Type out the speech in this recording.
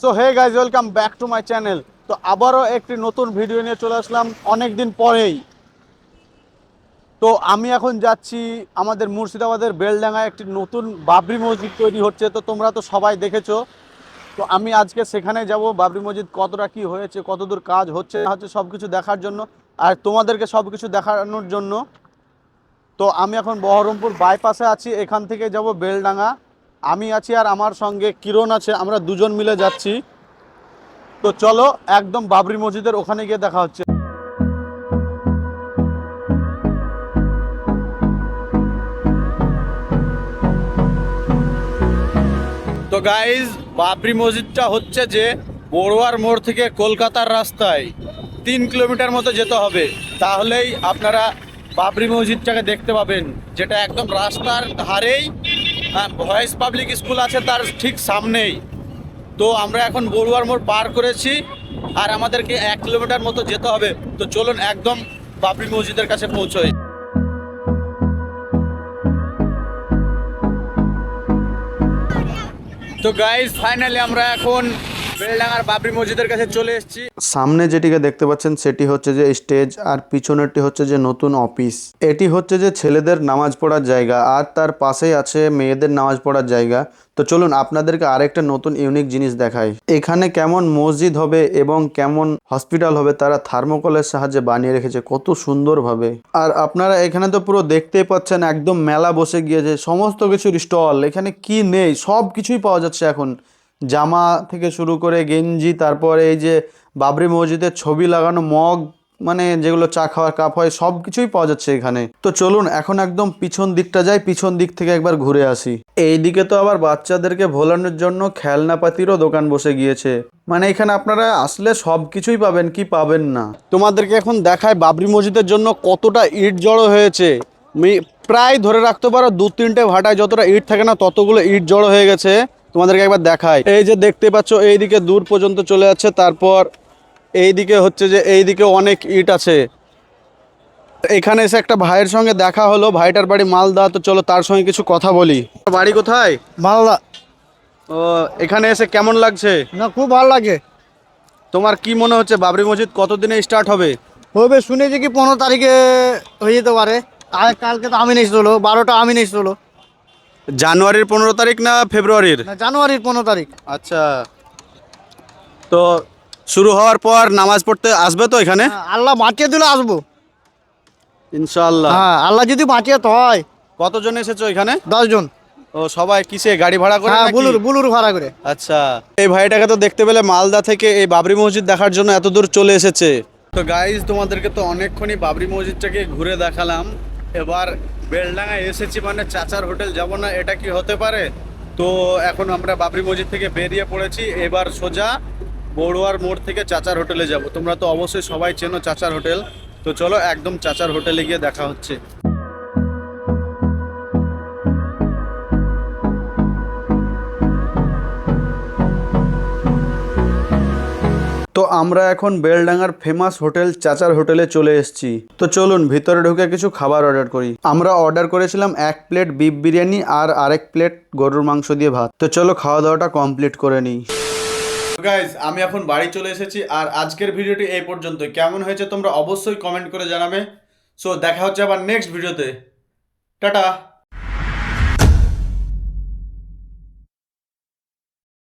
So hey guys welcome back to my channel তো আবারও একটি নতুন ভিডিও নিয়ে চলে আসলাম অনেক দিন পরেই। তো আমি এখন যাচ্ছি আমাদের মুর্শিদাবাদের বেলডাঙ্গায় একটি নতুন বাবরি মসজিদ তৈরি হচ্ছে। তো তোমরা তো সবাই দেখেছ। তো আমি আজকে সেখানে যাব, বাবরি মসজিদ কতটা কি হয়েছে, কতদূর কাজ হচ্ছে, না হচ্ছে সব কিছু দেখার জন্য আর তোমাদেরকে সব কিছু দেখানোর জন্য। তো আমি এখন বহরমপুর বাইপাসে আছি, এখান থেকে যাব বেলডাঙ্গা। আমি আছি আর আমার সঙ্গে কিরণ আছে, আমরা দুজন মিলে যাচ্ছি। তো চলো, একদম বাবরি মসজিদের ওখানে গিয়ে দেখা হচ্ছে। তো গাইজ বাবরি মসজিদটা হচ্ছে যে বড়ুয়ার মোড় থেকে কলকাতার রাস্তায় তিন কিলোমিটার মতো যেতে হবে। তাহলেই আপনারা বাবরি মসজিদটাকে দেখতে পাবেন, যেটা একদম রাস্তার ধারেই ভয়েস পাবলিক স্কুল আছে তার ঠিক সামনেই। তো আমরা এখন বড়ুয়ার মোড় পার করেছি আর আমাদেরকে এক কিলোমিটার মতো যেতে হবে। তো চলুন একদম বাবরি মসজিদের কাছে পৌঁছোই। তো গাইজ ফাইনালি আমরা এখন সামনে যেটিকে দেখতে পাচ্ছেন, সেটি হচ্ছে যে স্টেজ, আর পিছনেরটি হচ্ছে যে নতুন অফিস। এটি হচ্ছে যে ছেলেদের নামাজ পড়ার জায়গা, আর তার পাশেই আছে মেয়েদের নামাজ পড়ার জায়গা। তো চলুন, আপনাদেরকে আরেকটা নতুন ইউনিক জিনিস দেখাই। এখানে কেমন মসজিদ হবে এবং কেমন হসপিটাল হবে, তারা থার্মোকলের সাহায্যে বানিয়ে রেখেছে, কত সুন্দরভাবে। আর আপনারা এখানে তো পুরো দেখতেই পাচ্ছেন, একদম মেলা বসে গিয়েছে, সমস্ত কিছুর স্টল, এখানে কি নেই সব কিছুই পাওয়া যাচ্ছে এখন। জামা থেকে শুরু করে গেঞ্জি, তারপরে এই যে বাবরি মসজিদের ছবি লাগানো, মগ মানে যেগুলো চা খাওয়ার কাপ হয় সব কিছুই পাওয়া যাচ্ছে এখানে। তো চলুন, এখন একদম পিছন দিকটা যাই, পিছন দিক থেকে একবার ঘুরে আসি। এই দিকে তো আবার বাচ্চাদেরকে ভোলানোর জন্য খেলনাপাতিরও দোকান বসে গিয়েছে। মানে এখানে আপনারা আসলে সব কিছুই পাবেন, কি পাবেন না। তোমাদেরকে এখন দেখায় বাবরি মসজিদের জন্য কতটা ইট জড়ো হয়েছে। প্রায় ধরে রাখতে পারো দু তিনটে ভাটায় যতটা ইট থাকে না, ততগুলো ইট জড়ো হয়ে গেছে। তোমাদেরকে একবার দেখাই। এই যে দেখতে পাচ্ছ এইদিকে দূর পর্যন্ত চলে যাচ্ছে তারপর এইদিকে হচ্ছে যে এইদিকে অনেক ইট আছে। এখানে এসে একটা ভাইয়ের সঙ্গে দেখা হলো ভাইটার বাড়ি মালদা তো চলো তার সঙ্গে কিছু কথা বলি। বাড়ি কোথায়? মালদা। ও এখানে এসে কেমন লাগছে? না খুব ভালো লাগে। তোমার কি মনে হচ্ছে বাবরি মসজিদ কতদিনে স্টার্ট হবে? হবে শুনেছি কি পনেরো তারিখে হয়ে যেতে পারে। আর কালকে তো আমি নেই হলো বারোটা আমি নেই হলো জানুয়ারির পনেরো তারিখ না ফেব্রুয়ারির? না জানুয়ারির পনেরো তারিখ। আচ্ছা। তো শুরু হওয়ার পর নামাজ পড়তে আসবে তো এখানে? হ্যাঁ, আল্লাহ বাঁচিয়ে দিলে আসব। ইনশাআল্লাহ। হ্যাঁ আল্লাহ যদি বাঁচিয়ে তো হয়। কতজন এসেছ এখানে? দশজন। ও সবাই কিসে গাড়ি ভাড়া করে হ্যাঁ নাকি? বুলুর বুলুর ভাড়া করে। আচ্ছা। এই ভাইটাকে তো দেখতে পেলে মালদা থেকে এই বাবরি মসজিদ দেখার জন্য এত দূর চলে এসেছে। তো গাইজ তোমাদেরকে তো অনেকক্ষণই বাবরি মসজিদটাকে ঘুরে দেখালাম। এবার বেলডাঙায় এসেছি মানে চাচার হোটেল যাব না, এটা কি হতে পারে? তো এখন আমরা বাবরি মসজিদ থেকে বেরিয়ে পড়েছি, এবার সোজা বড়ুয়ার মোড় থেকে চাচার হোটেলে যাব। তোমরা তো অবশ্যই সবাই চেনো চাচার হোটেল। তো চলো একদম চাচার হোটেলে গিয়ে দেখা হচ্ছে। তো আমরা এখন বেলডাঙ্গার ফেমাস হোটেল চাচার হোটেলে চলে এসেছি। তো চলুন, ভিতরে ঢুকে কিছু খাবার অর্ডার করি। আমরা অর্ডার করেছিলাম এক প্লেট বিফ বিরিয়ানি আর আরেক প্লেট গরুর মাংস দিয়ে ভাত। তো চলো, খাওয়া দাওয়াটা কমপ্লিট করে নিই। গাইজ আমি এখন বাড়ি চলে এসেছি আর আজকের ভিডিওটি এই পর্যন্ত কেমন হয়েছে তোমরা অবশ্যই কমেন্ট করে জানাবে। সো দেখা হচ্ছে আবার নেক্সট ভিডিওতে টাটা!